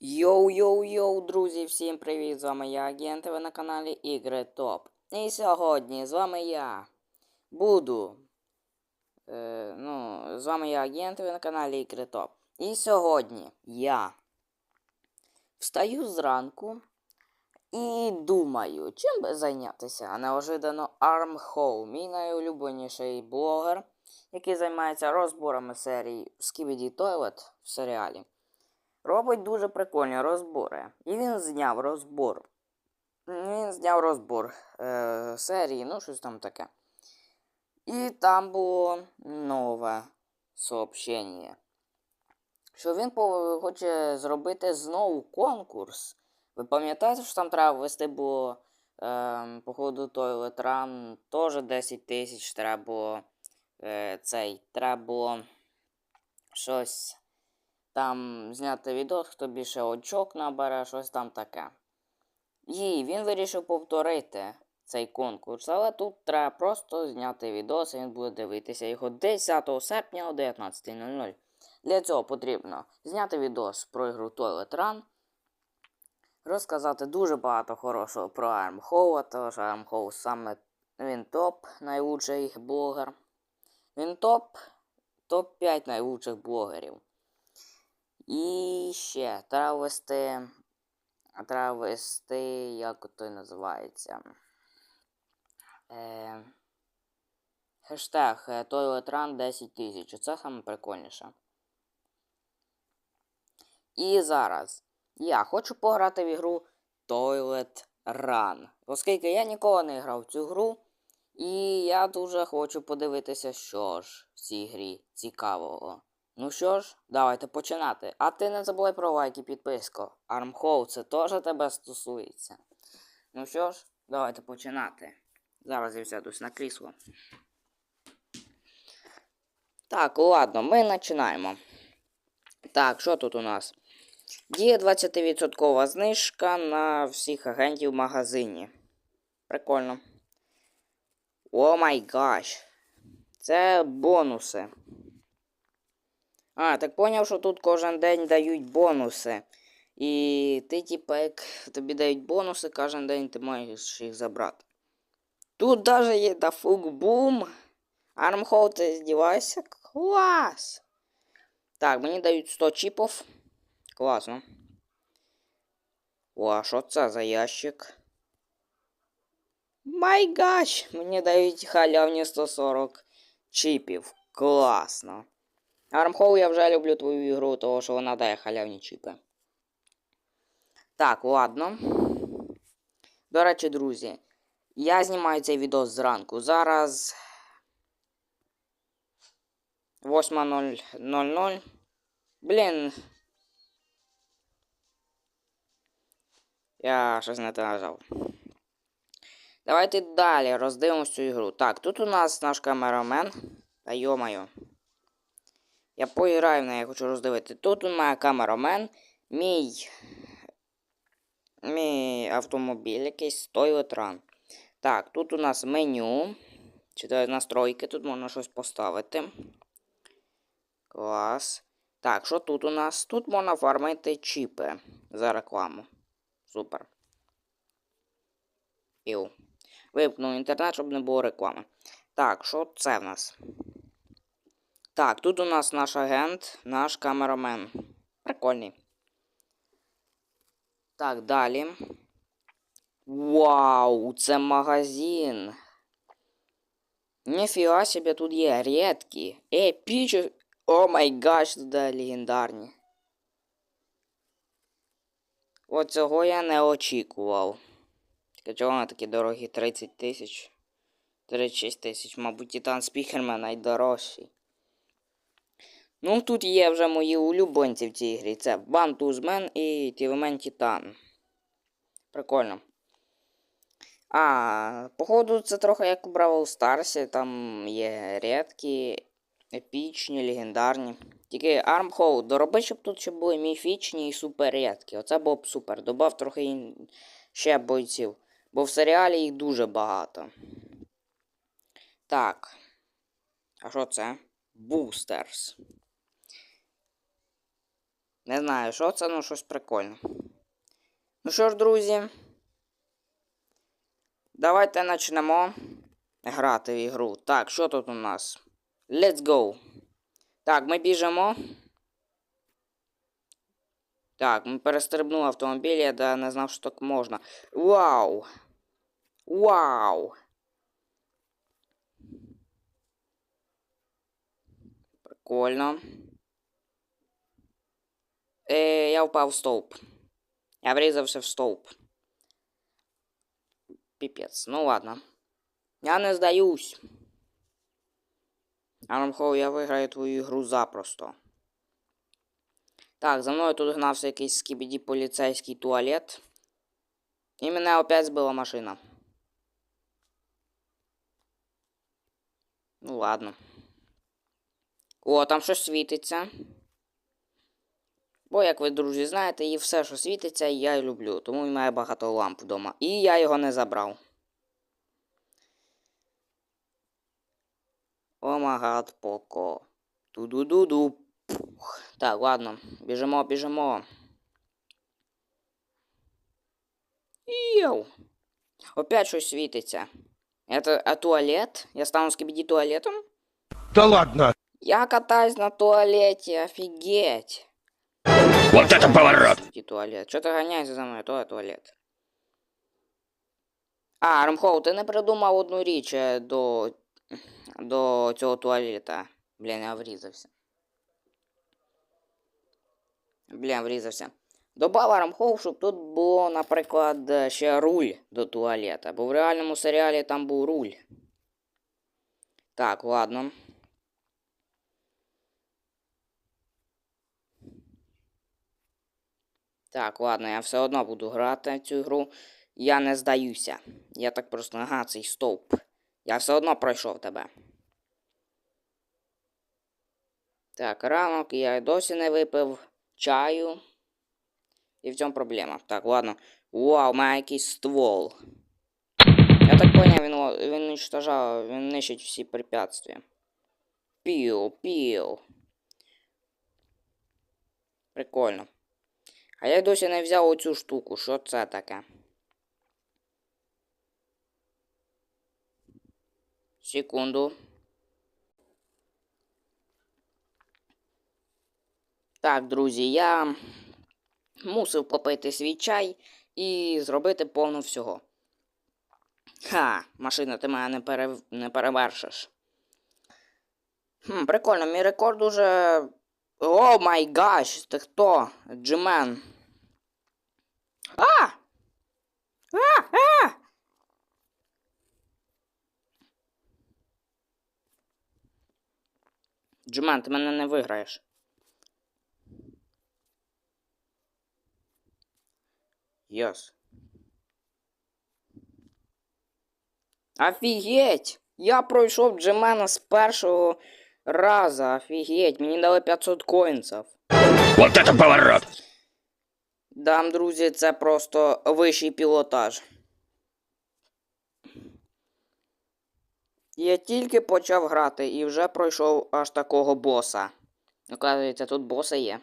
Йоу-йоу-йоу, друзі, всім привіт! З вами я, Агент, ви на каналі Ігри Топ. І сьогодні з вами я буду. Е, ну, з вами я, Агент, ви на каналі Ігри Топ. І сьогодні я встаю зранку і думаю, чим би зайнятися. А неожиданно Armhow, мій найулюбленіший блогер, який займається розборами серії Skibidi Toilet в серіалі. Робить дуже прикольні розбори. І він зняв розбор. Він зняв розбор е, серії, ну щось там таке. І там було нове сообщення. Що він хоче зробити знову конкурс. Ви пам'ятаєте, що там треба ввести було, е, походу, той ветеран теж 10 тисяч треба було е, цей, треба було щось там зняти відео, хто більше очок набере, щось там таке. І він вирішив повторити цей конкурс, але тут треба просто зняти відео, і він буде дивитися його 10 серпня о 19.00. Для цього потрібно зняти відео про ігру Toilet Run, розказати дуже багато хорошого про Армхоу, тому що Армхоу саме він топ найлучший блогер. Він топ, топ-5 найлучших блогерів. І ще треба ввести. Треба ввести, як той називається. Е, хештег е, ToiletRun 10 тисяч. Це саме прикольніше. І зараз я хочу пограти в ігру Toilet Run. Оскільки я ніколи не грав в цю гру. І я дуже хочу подивитися, що ж в цій грі цікавого. Ну що ж, давайте починати. А ти не забувай про лайк і підписку. Армхоу, це теж тебе стосується. Ну що ж, давайте починати. Зараз я сядусь на крісло. Так, ладно, ми починаємо. Так, що тут у нас? Діє 20% знижка на всіх агентів в магазині. Прикольно. О май гаш. Це бонуси. А, так поняв, що тут кожен день дають бонуси. І ти, типа, як тобі дають бонуси, кожен день ти маєш їх забрати. Тут навіть є дафук бум. Армхоу, ти здівайся? Клас! Так, мені дають 100 чіпів. Класно. О, а що це за ящик? Май гаш! Мені дають халявні 140 чіпів. Класно. Армхоу, я вже люблю твою ігру, тому що вона дає халявні чіпи. Так, ладно. До речі, друзі, я знімаю цей відео зранку. Зараз 8.00. Блін. Я щось не те нажав. Давайте далі роздивимось цю ігру. Так, тут у нас наш камерамен. Та йомаю. Я поіграю в неї, я хочу роздивити. Тут у мене камерамен, мій мій автомобіль якийсь Toyota. Так, тут у нас меню. Читаю настройки, тут можна щось поставити. Клас. Так, що тут у нас? Тут можна фармити чіпи за рекламу. Супер. Іу. Випнув інтернет, щоб не було реклами. Так, що це в нас? Так, тут у нас наш агент, наш камерамен. Прикольний. Так, далі. Вау, це магазин. Ніфіга себе тут є рідкі. Епічі. О май гаш, тут легендарні. От цього я не очікував. Чого вони такі дорогі 30 тисяч. 36 тисяч, мабуть, Титан Спікермен найдорожчий. Ну, тут є вже мої улюбленці в цій грі. Це Бантузмен і Тівмен Титан. Прикольно. А, походу, це трохи як у Бравл Старсі. Там є рідкі, епічні, легендарні. Тільки Армхоу, дороби, щоб тут ще були міфічні і супер рідкі. Оце було б супер. Добав трохи ще бойців. Бо в серіалі їх дуже багато. Так. А що це? Бустерс. Не знаю, що це, ну щось прикольне. Ну що ж, друзі. Давайте почнемо грати в ігру. Так, що тут у нас? Let's go. Так, ми біжимо. Так, ми перестрибнули автомобіль, я да, не знав, що так можна. Вау! Вау! Прикольно. Е, я впав в стовп. Я врізався в стовп. Піпець. Ну ладно. Я не здаюсь. Армхоу, я виграю твою ігру запросто. Так, за мною тут гнався якийсь скібіді поліцейський туалет. І мене опять збила машина. Ну ладно. О, там щось світиться. Бо, як ви, друзі, знаєте, і все, що світиться, я люблю. Тому він має багато ламп вдома. І я його не забрав. О магад, поко. Ту-ду-ду-ду. Так, ладно. Біжимо, біжимо. Йоу. Опять щось світиться. Это а туалет? Я стану скибиди туалетом? Да ладно! Я катаюсь на туалете, офигеть. Вот это поворот! Туалет. Что ты гоняешься за мной? То туалет. А, Ромхоу, ти не придумав одну річ е, до, до цього туалета. Блін, я врізався. Блін, врізався. Добав Ромхоу, щоб тут було, наприклад, ще руль до туалета. Бо в реальному серіалі там був руль. Так, ладно. Так, ладно, я все одно буду грати в цю гру. Я не здаюся. Я так просто. Ага, цей стовп. Я все одно пройшов тебе. Так, ранок, я досі не випив чаю. І в цьому проблема. Так, ладно. Вау, має якийсь ствол. Я так поняв, він, він уничтожав, він нищить всі препятствия. Піу, піу. Прикольно. А я досі не взяв оцю штуку. Що це таке? Секунду. Так, друзі, я мусив попити свій чай і зробити повно всього. Ха, машина, ти мене не, пере... не перевершиш. Хм, прикольно, мій рекорд уже. О май гаш, ти хто? Джимен. А! А! А! Джимен, ти мене не виграєш. Йос. Офігеть! Я пройшов Джемена з першого разу. Офігеть, мені дали 500 коїнців. Вот это поворот! Дам, друзі, це просто вищий пілотаж. Я тільки почав грати і вже пройшов аж такого боса. Оказується, тут боси є.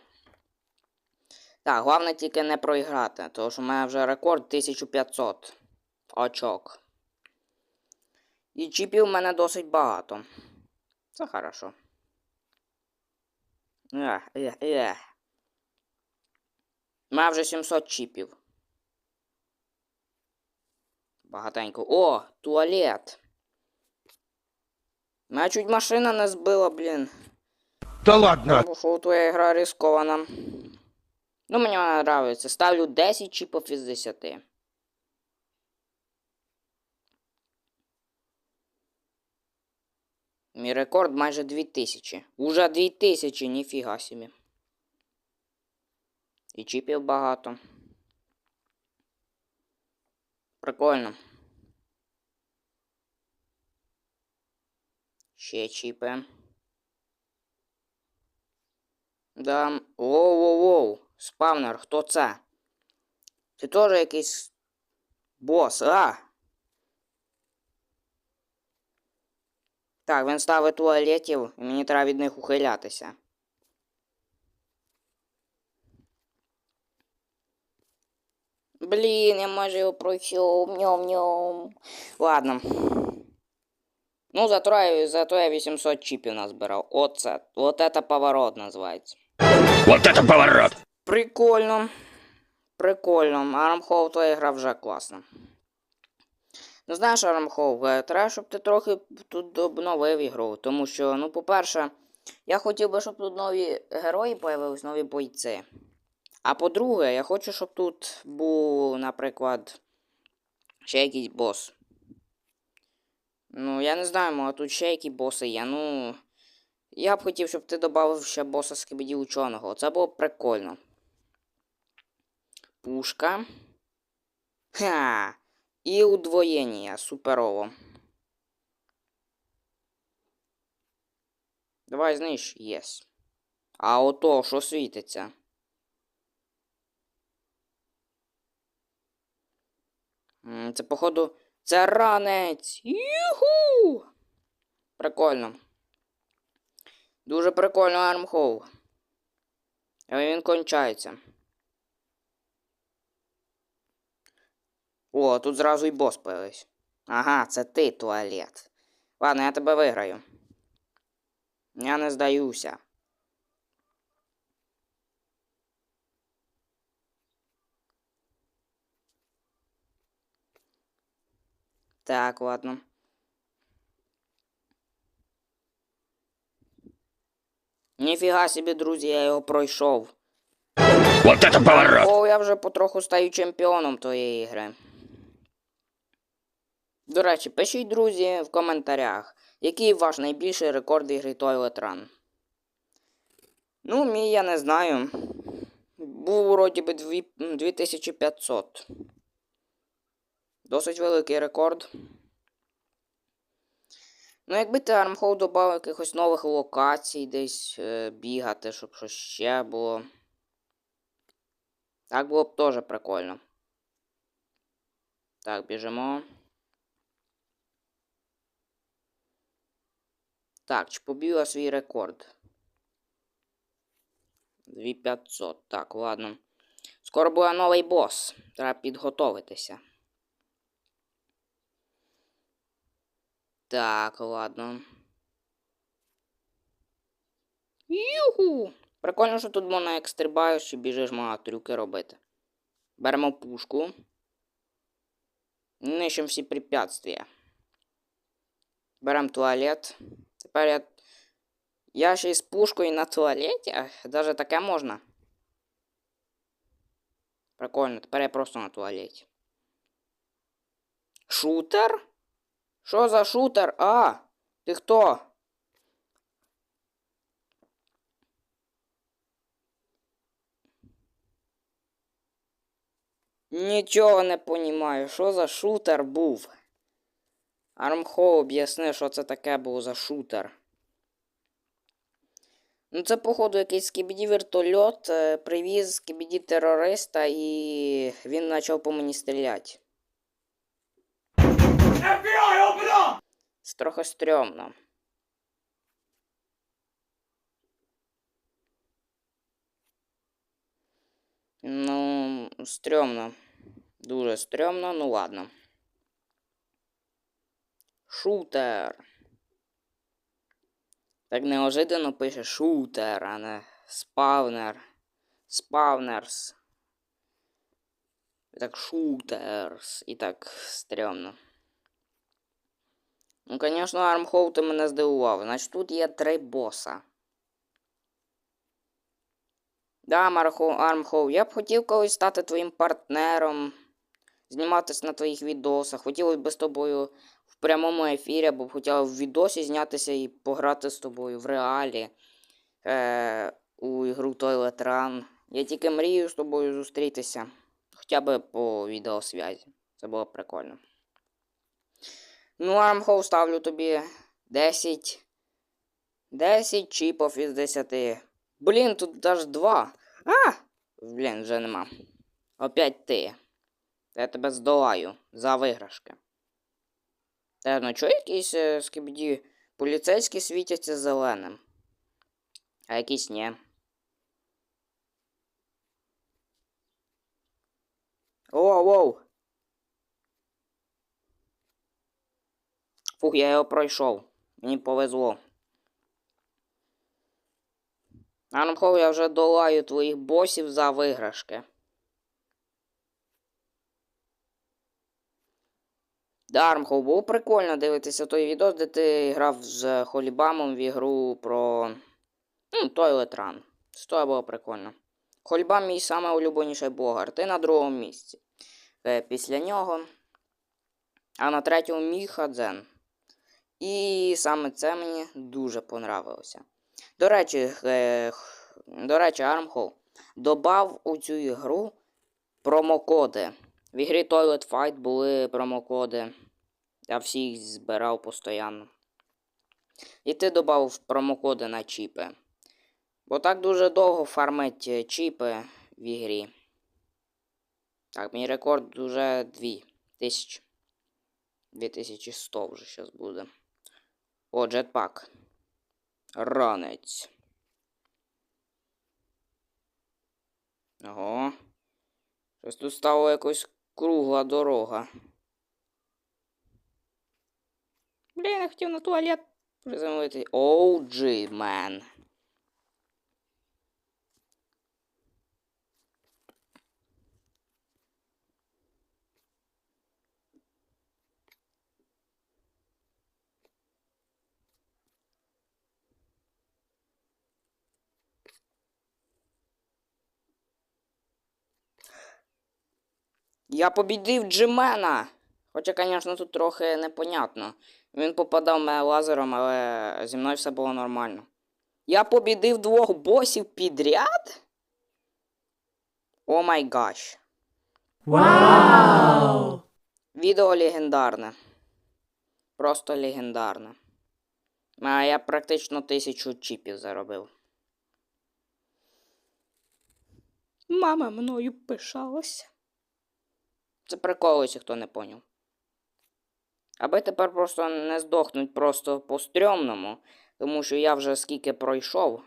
Так, головне тільки не проіграти, тому що в мене вже рекорд 1500 очок. І чіпів в мене досить багато. Це хорошо. Ех, ех, ех. Мене вже 700 чіпів. Багатенько. О, туалет. Мене чуть машина не збила, блін. Да ладно! Тому що твоя гра рискована. Ну, мені вона нравиться. Ставлю 10 чіпів із 10. Мій рекорд майже 2000. Уже 2000, ніфіга собі. І чіпів багато. Прикольно. Ще чіпи. Да. Воу-воу-воу. Спавнер, хто це? Ти теж якийсь бос, а? Так, він ставить туалетів, і мені треба від них ухилятися. Блін, я майже його пройшов. Ньом-ньом. Ладно. Ну, зато, я- зато я 800 чіпів назбирав. Оце. Вот это поворот називається. Вот это поворот! Прикольно. Прикольно. Армхоу твоя гра вже класна. Ну знаєш, Армхоу, е, треба, щоб ти трохи тут обновив ігру. Тому що, ну, по-перше, я хотів би, щоб тут нові герої появились, нові бойці. А по-друге, я хочу, щоб тут був, наприклад, ще якийсь бос. Ну, я не знаю, може тут ще які боси є. Ну. Я б хотів, щоб ти додав ще боса з кибіді ученого. Це було б прикольно. Пушка. Ха! І удвоєння. Суперово. Давай знищ. Єс. А ото, що світиться? Це, походу, це ранець. Юху! Прикольно. Дуже прикольно армхоу. Але він кончається. О, тут зразу і бос появився. Ага, це ти, туалет. Ладно, я тебе виграю. Я не здаюся. Так, ладно. Ніфіга собі, друзі, я його пройшов. Вот это поворот! О, я вже потроху стаю чемпіоном тієї гри. До речі, пишіть, друзі, в коментарях, який ваш найбільший рекорд ігри Toilet Run. Ну, мій я не знаю. Був вроді би 2500. Досить великий рекорд. Ну, якби ти Армхоу додав якихось нових локацій, десь е, бігати, щоб щось ще було. Так було б теж прикольно. Так, біжимо. Так, чи побіла свій рекорд? 2500. Так, ладно. Скоро буде новий бос. Треба підготовитися. Так, ладно. Юху! Прикольно, що тут можна як стрибаєш і біжиш, можна трюки робити. Беремо пушку. Нищимо всі препятствия. Беремо туалет. Тепер я. Я ще й з пушкою на туалеті. Даже таке можна. Прикольно, тепер я просто на туалеті. Шутер? Що за шутер? А! Ти хто? Нічого не понімаю, що за шутер був. Армхо об'ясни, що це таке був за шутер. Ну, це, походу, якийсь скібіді вертольот е, привіз скібіді терориста і він почав по мені стріляти. Це трохи стрьомно. Ну, стрьомно. Дуже стрьомно, ну ладно. Шутер. Так неожиданно пише шутер, а не спавнер. Спавнерс. Так шутерс. І так стрьомно. Ну, звісно, Армхоу ти мене здивував. Значить, тут є три боса. Да, Армхоу, я б хотів колись стати твоїм партнером, зніматися на твоїх відосах. Хотілося б з тобою в прямому ефірі, або б хотів в відосі знятися і пограти з тобою в реалі е, у ігру Toilet Run. Я тільки мрію з тобою зустрітися. Хоча б по відеосвязі. Це було б прикольно. Ну, Армхоу, ставлю тобі 10. 10 чіпів із 10. Блін, тут аж два. А! Блін, вже нема. Опять ти. Я тебе здолаю за виграшки. Та ну чого якісь е, скибді поліцейські світяться зеленим? А якісь ні. Воу, воу. Фух, я його пройшов. Мені повезло. Армхол, я вже долаю твоїх босів за виграшки. Да, Армхол, було прикольно дивитися той відос, де ти грав з Холібамом в ігру про. Ну, Toilet Run. Це було прикольно. Хольбам мій саме улюбленіший богар. Ти на другому місці. Е, після нього. А на третьому мій Хадзен. І саме це мені дуже понравилося. До речі, е, до речі, Armhole додав у цю ігру промокоди. В ігрі Toilet Fight були промокоди. Я всі їх збирав постійно. І ти додав промокоди на чіпи. Бо так дуже довго фармить е, чіпи в ігрі. Так, мій рекорд вже 2000. 2100 вже зараз буде. О, джетпак. Ранець. Ого. Щось тут стало якось кругла дорога. Блін, я хотів на туалет приземлити. Оу, джі, Я побідив Джимена. Хоча, звісно, тут трохи непонятно. Він попадав мене лазером, але зі мною все було нормально. Я побідив двох босів підряд? О май гаш. Wow! Відео легендарне. Просто легендарне. А я практично тисячу чіпів заробив. Мама мною пишалася. Це прикол, якщо хто не поняв. Аби тепер просто не здохнуть просто по стрьомному, тому що я вже скільки пройшов.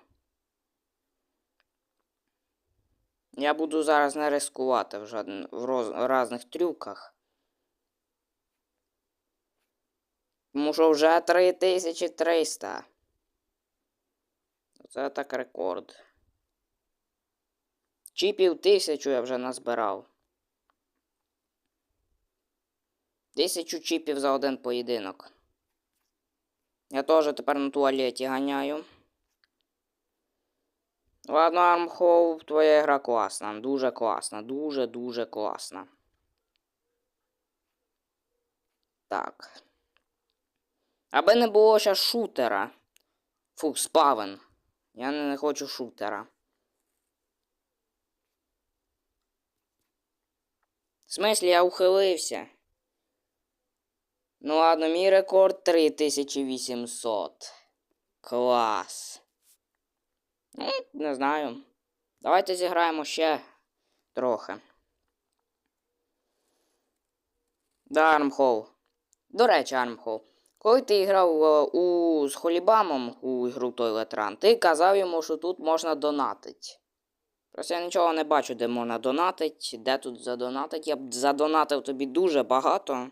Я буду зараз не рискувати в, жодн... в роз... разних трюках. Тому що вже 3300. Це так рекорд. Чіпів тисячу я вже назбирав. Тисячу чіпів за один поєдинок. Я теж тепер на туалеті ганяю. Ладно, Армхоу, твоя гра класна. Дуже класна. Дуже-дуже класна. Так. Аби не було ще шутера. Фух, спавен. Я не хочу шутера. В смислі, я ухилився. Ну ладно, мій рекорд 3800. Клас. Ну, не знаю. Давайте зіграємо ще трохи. Да, Армхол. До речі, Армхол. Коли ти грав е, у, з Холібамом у ігру Toilet Run, ти казав йому, що тут можна донатити. Просто я нічого не бачу, де можна донатити, де тут задонатить. Я б задонатив тобі дуже багато.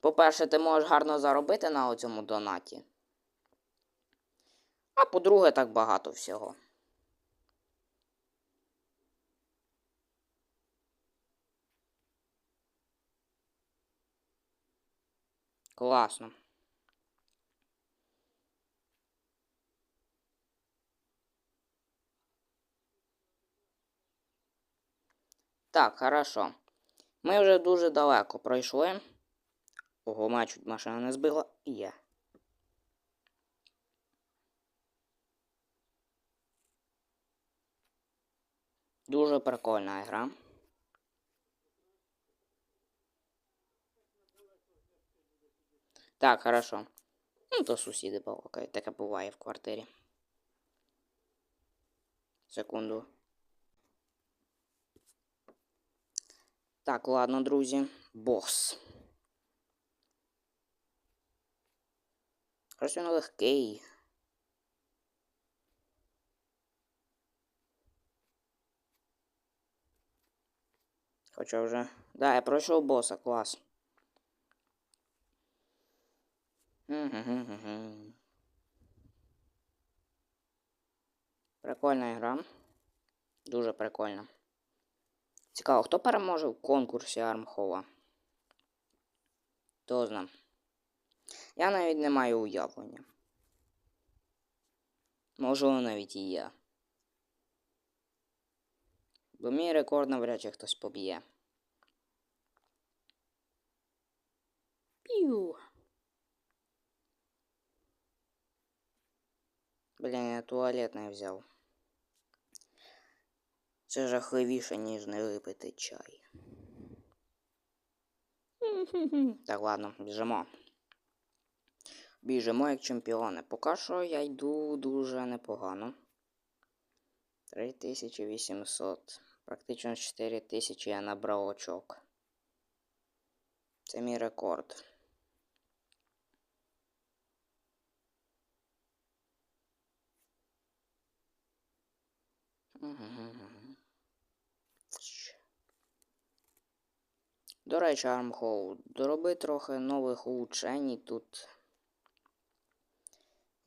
По-перше, ти можеш гарно заробити на цьому донаті. А по-друге, так багато всього. Класно. Так, хорошо. Ми вже дуже далеко пройшли. Ого, мене чуть машина не збила. Є. Дуже прикольна гра. Так, хорошо. Ну, то сусіди балакають. Таке буває в квартирі. Секунду. Так, ладно, друзі. Бос. Ось він легкий. Хоча вже. Да, я пройшов боса, клас. Прикольна гра. Дуже прикольна. Цікаво, хто переможе в конкурсі Армхола? Хто зна. Я навіть не маю уявлення. Можливо, навіть і я. Бо мій рекорд навряд чи хтось поб'є. Пів. Блін, я туалет не взяв. Це жахливіше, ніж не випити чай. Так, ладно, біжимо. Біжимо як чемпіони. Поки що я йду дуже непогано. 3800. Практично 4000 я набрав очок. Це мій рекорд. До речі, Армхоу, дороби трохи нових улучшень тут.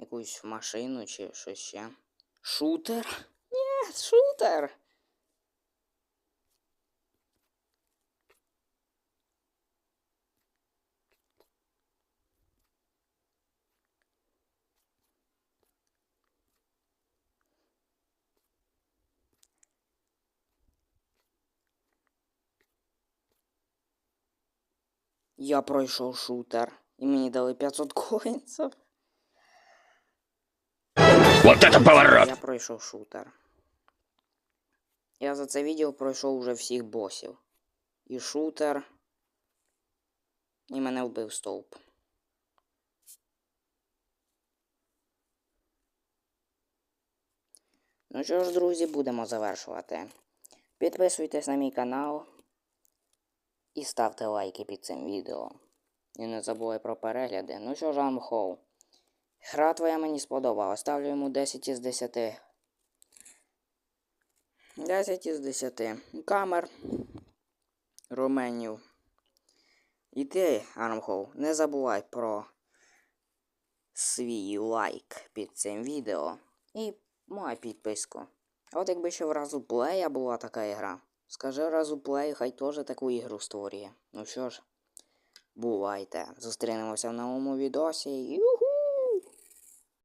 Якусь машину чи щось ще. Шутер? Ні, шутер. Я пройшов шутер. І мені дали 500 коїнців. Вот это поворот! Я пройшов шутер. Я за це відео пройшов уже всіх босів. І шутер. І мене вбив стовп. Ну що ж, друзі, будемо завершувати. Підписуйтесь на мій канал і ставте лайки під цим відео. І не забувай про перегляди. Ну що ж, Амхоу. Гра твоя мені сподобалась. Ставлю йому 10 із 10. 10 із 10. Камер. Руменів. І ти, Армхоу, не забувай про свій лайк під цим відео. І мою підписку. От якби ще в Разуплея була така гра. Скажи Разуплей, хай теж таку ігру створює. Ну що ж, бувайте. Зустрінемося в новому відосі. Юху!